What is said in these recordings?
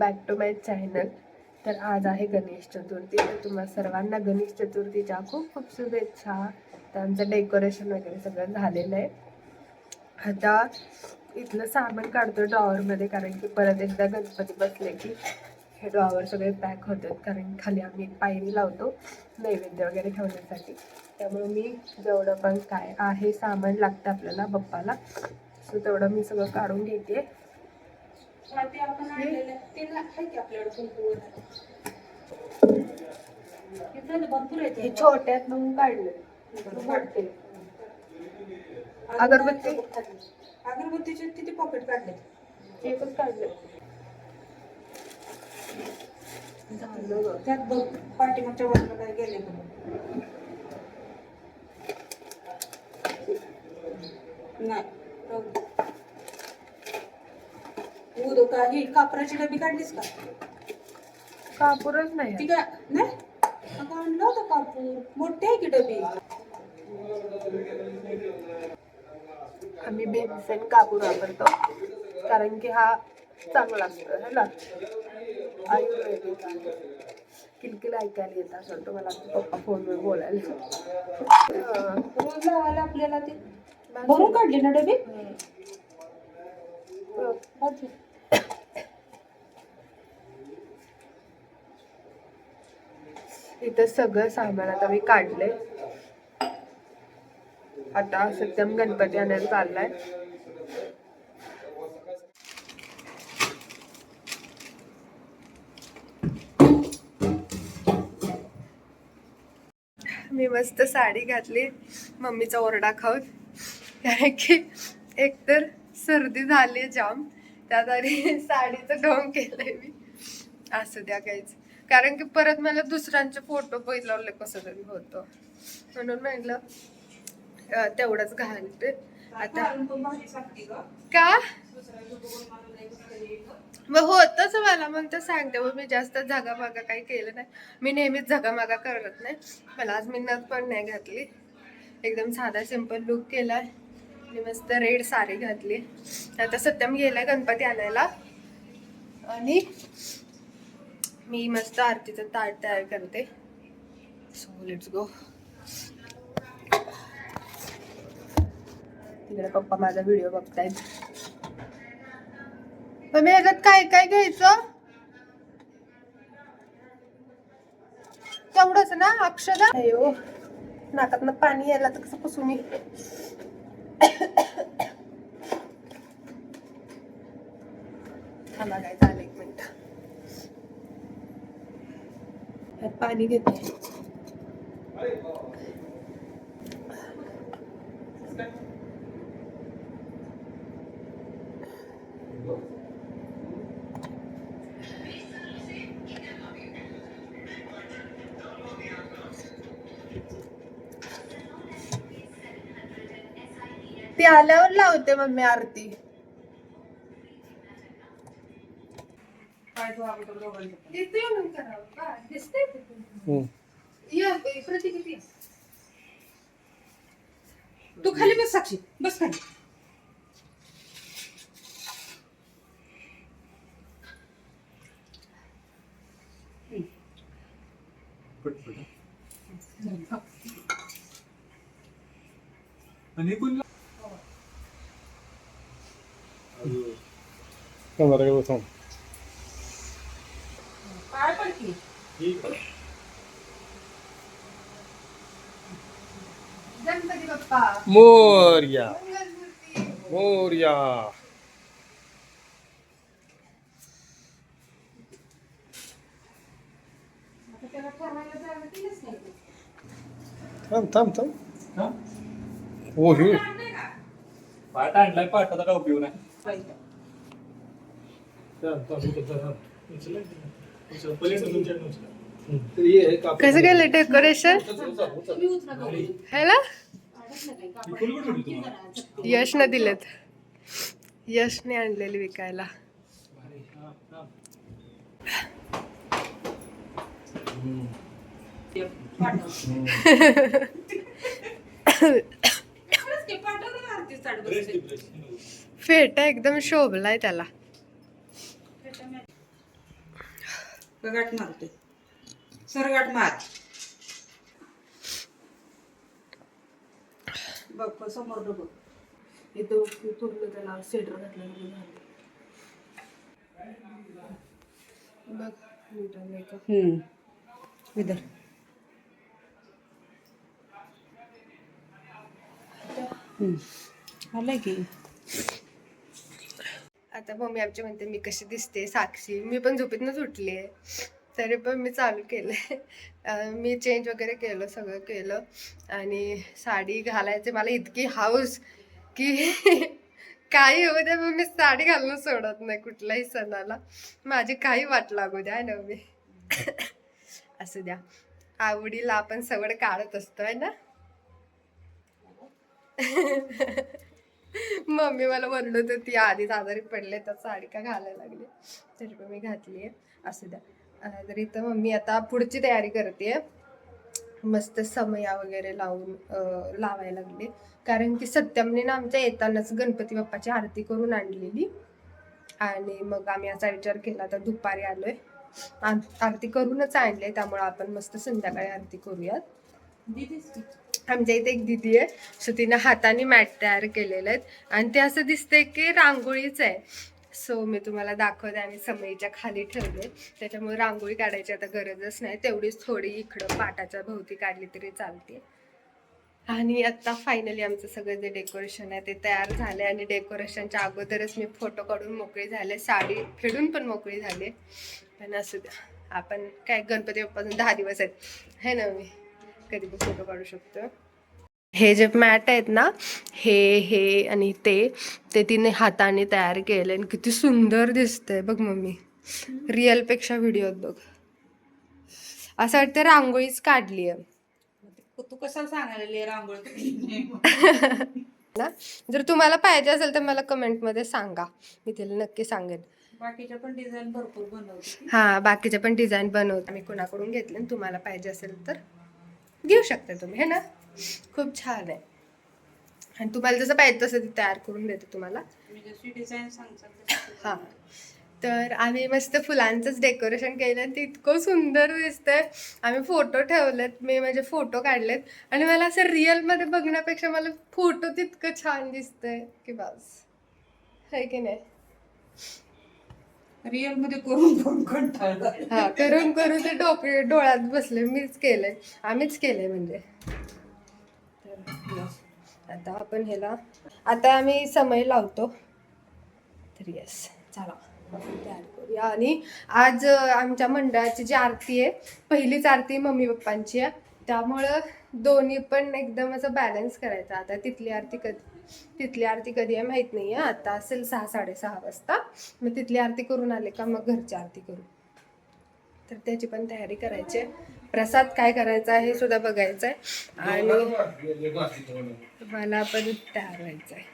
Back to my channel तर आज आहे गणेश चतुर्थी. तर तुम्हा सर्वांना गणेश चतुर्थीच्या खूप खूप शुभेच्छा. तर आमचं डेकोरेशन वगैरे सगळं झालेलं आहे. आता इथलं सामान काढतो ड्रॉवरमध्ये कारण की परत एकदा गणपती बसले की हे ड्रॉवर सगळे पॅक होतात. कारण खाली आम्ही एक पायरी लावतो नैवेद्य वगैरे ठेवण्यासाठी. त्यामुळे मी जेवढं पण काय आहे सामान लागतं आपल्याला बप्पाला सो तेवढं मी सगळं काढून घेते. ते आपण आणलेलं. ते ना- आहे की आपल्याकडे इथं भरपूर आहे हे. छोट्यात म्हणून काढले. मोठे अगरबत्ती? अगरबत्तीचे किती पॉकेट काढले? एकच काढले. त्यात बघ पाठीमागच्या बाजूला काय गेले. नाही राहू दे. उदो का ही कापराची डबी काढलीस का? कापूरच नाही ती काय नाही? अगं आणलं होतं कापूर. मोठी आहे की डबी? आम्ही बेन्सेन कापूर वापरतो. कारण की हा चांगला असतो है ना? आयुर्वेदिक. आहे. किलकिल ऐकायला येत असं तुम्हाला पप्पा फोनवर बोलायला. अं, रोज लावायला आपल्याला ते. भरून काढली ना डबी. इथं सगळं सामान आता मी काढलंय. आता सत्यम गणपती आणायला चाललाय. मी मस्त साडी घातली मम्मीचा ओरडा खाऊन. कारण की एकतर सर्दी झाली जाम त्यात आणि साडीचं ढोंग केलंय मी. असं द्या काहीच. कारण की परत मला दुसऱ्यांचे फोटो बघितलं कसं तरी होतं. म्हणून म्हटलं तेवढंच घालते आता का? मग होतच मला मग तर सांगते. मग मी जास्त झगामागा काही केलं नाही. मी नेहमीच झगामागा करत नाही. मला आज मी नथ पण नाही घातली. एकदम साधा सिंपल लुक केला आणि मस्त रेड साडी घातली. आता सत्यम गेलाय गणपती आणायला. आणि मी मस्त आरतीचं ताट तयार करते. सो लेट्स गो तिकडे पप्पा माझा व्हिडिओ बघतायत. पण मी ह्याच्यात काय काय घ्यायचं? तेवढंच ना अक्षदा? अयो नाकातनं पाणी यायला तर कसं पुसून ये. थांबा काय झालं पाणी घेते ती आल्यावर लावते मम्मी आरती म्हणून करावं. का? ये, इकडे ती किती आहे? तू खाली बस साक्षी. बस खाली. आणि कोण काय पण की गणपती बाप्पा. मोर्या. मोर्या. आता त्याला ठरवायला जायला दिलंच नाही तू. थांब थांब थांब. हो? हे. का? पाठ आणलाय पाठाचा काय उपयोग नाही. उचला काय? कापड. किती जरा? यशनं दिलेत यशने आणलेली विकायला ना. फेटा एकदम शोभलाय त्याला गाठ मारतोय सरगाठ मार. बघ समोर बघ इथं पूर्ण त्याला स्वेटर घातलं बघ इधर. हम्म. आलंय की. आता मम्मी आमची म्हणते मी कशी दिसते साक्षी? मी पण झोपेतनंच उठली आहे तरी पण मी चालू केलं मी चेंज वगैरे केलं सगळं केलं. आणि साडी घालायचे मला इतकी हाऊस की काही होऊ द्या मग मी साडी घालणं सोडत नाही कुठल्याही सणाला. माझी काही वाट लागू द्या ना मी असू द्या. आवडीला आपण सवड काढत असतो आहे ना? मम्मी मला म्हणत होती आधीच आजारी पडले तर साडी का घालायला लागली तरी पण मी घातली आहे. असू द्या. अं, तर इथं मम्मी आता पुढची तयारी करते मस्त समया वगैरे लावून लावायला लागले कारण की सत्यमने ना आमच्या येतानाच गणपती बाप्पाची आरती करून आणलेली. आणि मग आम्ही असा विचार केला तर दुपारी आलोय. आरती करूनच आणले त्यामुळे आपण मस्त संध्याकाळी आरती करूयात. आमच्या इथे एक दिदी आहे सो तिनं हाताने मॅट तयार केलेले आहेत. आणि ते असं दिसतंय की रांगोळीच आहे. सो मी तुम्हाला दाखवते आणि समईच्या खाली ठेवले. त्याच्यामुळे रांगोळी काढायची आता गरजच नाही. तेवढीच थोडी इकडं पाटाच्या भोवती काढली तरी चालते. आणि आता फायनली आमचं सगळं जे डेकोरेशन आहे ते तयार झाले आणि डेकोरेशनच्या अगोदरच मी फोटो काढून मोकळी झाले. साडी फेडून पण मोकळी झाली. पण असू द्या. आपण काय गणपती बाप्पाचं दहा दिवस आहेत. है ना मी कधी पण फोटो काढू शकतो हे जे मॅट आहेत ना हे हे आणि ते ते तिने हाताने तयार केले आणि किती सुंदर दिसतंय बघ मम्मी. रिअलपेक्षा व्हिडिओत बघ. असं वाटतं रांगोळीच काढली आहे. तू कशाला सांगायला रांगोळी ना जर तुम्हाला पाहिजे असेल तर मला कमेंटमध्ये सांगा. मी तिला नक्की सांगेन. बाकीच्या पण डिझाईन भरपूर बनवते. हां बाकीचे पण डिझाईन बनवतो. मी कोणाकडून घेतले तुम्हाला पाहिजे असेल तर. घेऊ शकता तुम्ही हे ना? खूप छान आहे. आणि तुम्हाला जसं पाहिजे तसं ती तयार करून देते तुम्हाला. डिझाईन तशी हां. तर आम्ही मस्त फुलांचंच डेकोरेशन केलं आणि ते इतकं सुंदर दिसतंय. आम्ही फोटो ठेवलेत मी म्हणजे फोटो काढलेत. आणि मला असं रिअलमध्ये बघण्यापेक्षा मला फोटो तितकं छान दिसतंय की बस. है की नाही? रिअलमध्ये करून करून कंटाळला हा करून करून ते डोके डोळ्यात बसले. मीच केलंय. आम्हीच केलंय म्हणजे. तर. आता आपण ह्याला आता आम्ही समय लावतो. तर येस चला. आपण तयार करूया. आणि आज आमच्या मंडळाची जी आरती आहे पहिलीच आरती मम्मी पप्पांची आहे. त्यामुळं दोन्ही पण एकदम असं बॅलन्स करायचं. आता तिथली आरती कधी तिथली आरती कधी आहे माहीत नाही आहे आता असेल सहा साडेसहा वाजता. मग तिथली आरती करून आले का मग घरची आरती करू. तर त्याची पण तयारी करायची आहे. प्रसाद काय करायचा आहे हे सुद्धा बघायचं आहे. आणि मला पण तयार व्हायचं आहे.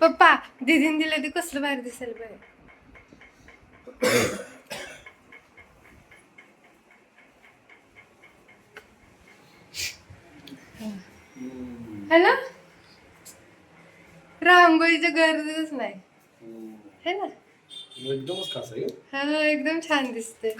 पप्पा दिदीन दिलं ते कसलं बाहेर दिसेल बाहेर है ना रांगोळीचं गरजच नाही. है ना? एकदमच खास आहे हा एकदम छान दिसते.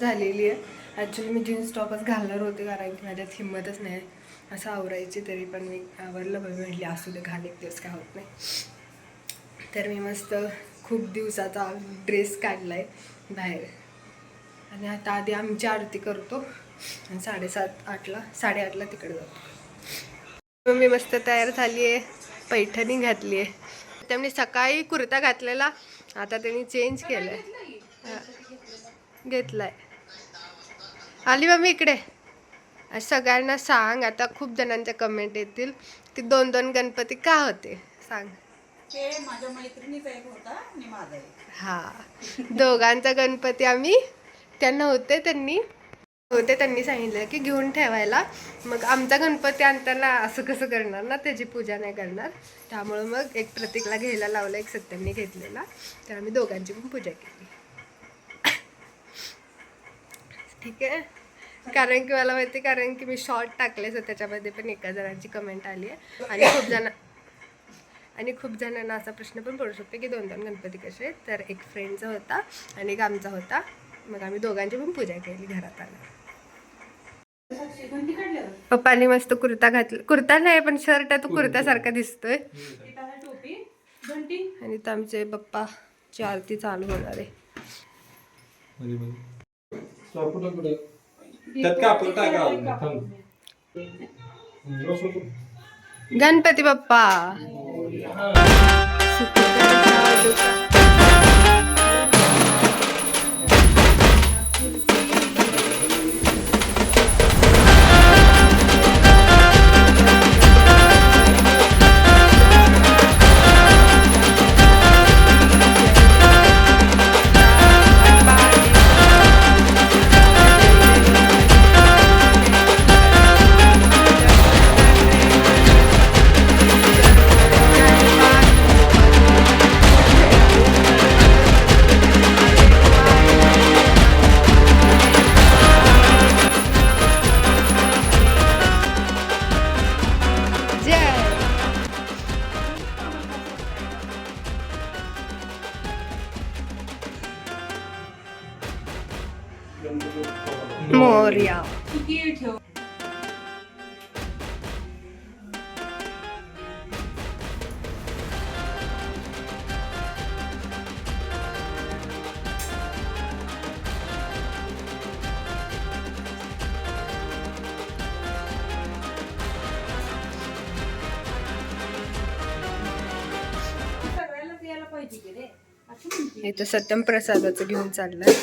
झालेली आहे. ॲक्च्युली मी जीन्स टॉपच घालणार होते कारण की माझ्यात हिंमतच नाही. असं आवरायची तरी पण मी आवरलं पण मी म्हटली असू दे घाल एक दिवस काय होत नाही. तर मी मस्त खूप दिवसाचा ड्रेस काढला आहे बाहेर. आणि आता आधी आमची आरती करतो आणि साडेसात आठला साडेआठला तिकडे जातो. मग मी मस्त तयार झाली आहे पैठणी घातली आहे त्यामुळे सकाळी कुर्ता घातलेला आता त्यांनी चेंज केलं आहे घेतला आहे आली मम्मी इकडे. सगळ्यांना सांग आता खूप जणांच्या कमेंट येतील. की दोन दोन गणपती का होते? सांग. ते माझ्या मैत्रिणीचा एक होता आणि माझा हा. दोघांचा गणपती आम्ही त्यांना होते त्यांनी होते त्यांनी सांगितलं की घेऊन ठेवायला. मग आमचा गणपती आणताना असं कसं करणार ना त्याची पूजा नाही करणार. त्यामुळं मग एक प्रतीकला घ्यायला लावलं एक सत्यांनी घेतलेला. तर आम्ही दोघांची पण पूजा केली. ठीक आहे. कारण की मला माहिती कारण की मी शॉर्ट टाकले सो त्याच्यामध्ये पण एका जणांची कमेंट आली आहे. आणि खूप जण आणि खूप जणांना असा प्रश्न पण पडू शकतो की दोन दोन गणपती कसे आहेत? तर एक फ्रेंडचा होता आणि एक आमचा होता. मग आम्ही दोघांची पण पूजा केली घरात आला. पप्पानी मस्त कुर्ता घातला. कुर्ता नाही पण शर्ट तो कुर्त्यासारखा दिसतोय. इथं आहे टोपी घंटी आणि इथं आमचे पप्पा ची आरती चालू होणार आहे. कुठे त्यात थांब गणपती बाप्पा मोर्या इथं सत्यम प्रसादाचं घेऊन चाललंय.